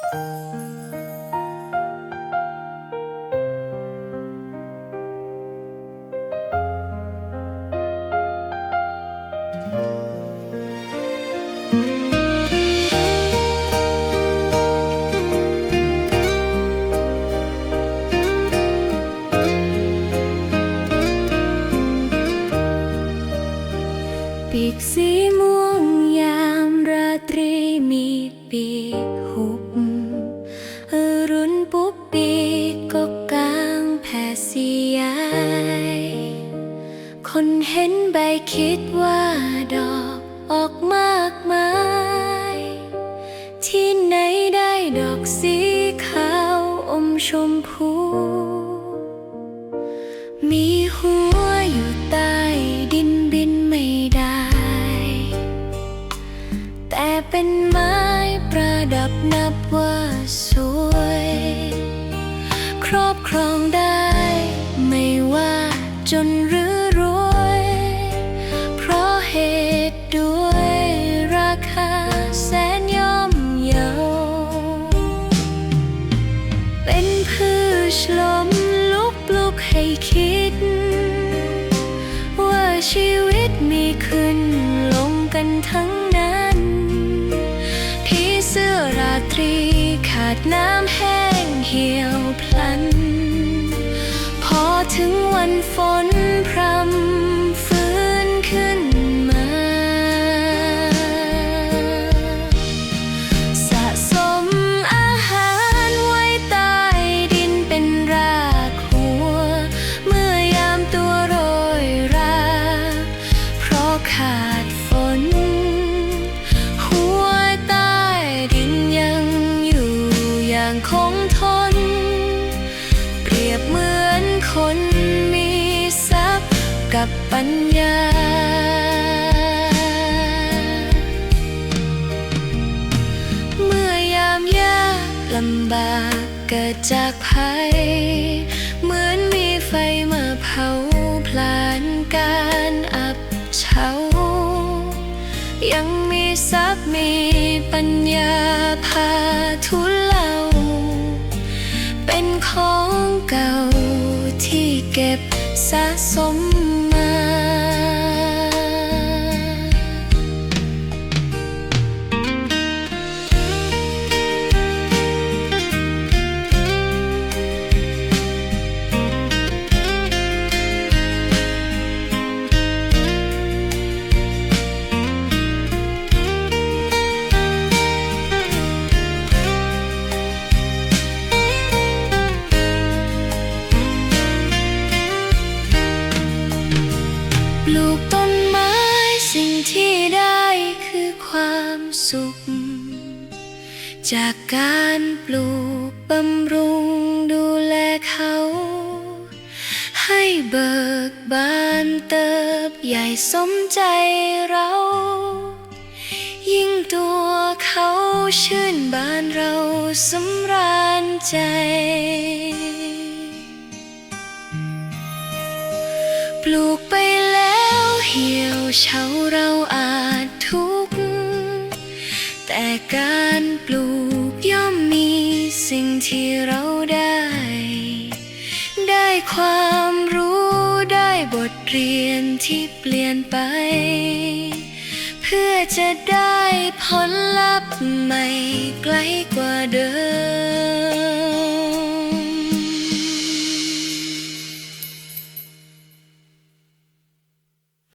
ปีกสีม่วงย คนเห็นใบคิดว่าดอกออกมากมาย ที่ไหนได้ดอกสีขาวอมชมพู มีหัวอยู่ใต้ดิน เป็นพืชลมลุกปลุกให้คิด ว่าชีวิตมีขึ้นลงกันทั้งนั้นพี่เสื้อราตรีขาดน้ำแห้งเหี่ยวพลัน พอถึงวันฝน ยบเหมือนคนมีทรัพย์กับปัญญา เมื่อยามยากลำบากเกิดจากภัย เหมือนมีไฟมาเผาพลานการอับเฉายังมีทรัพย์มีปัญญาพาทุเลาเป็นของ เก่าที่เก็บสะสม สุข จากการปลูกบำรุงดูแลเขา ให้เบิกบานเติบใหญ่สมใจเรา ยิ่งตัวเขาชื่นบานเราสำราญใจปลูกไปแล้วเหี่ยวเฉาเราอา การปลูกย่อมมีสิ่งที่เราได้ ได้ความรู้ได้บทเรียนที่เปลี่ยนไป เพื่อจะได้ผลลัพธ์ใหม่ไกลกว่าเดิม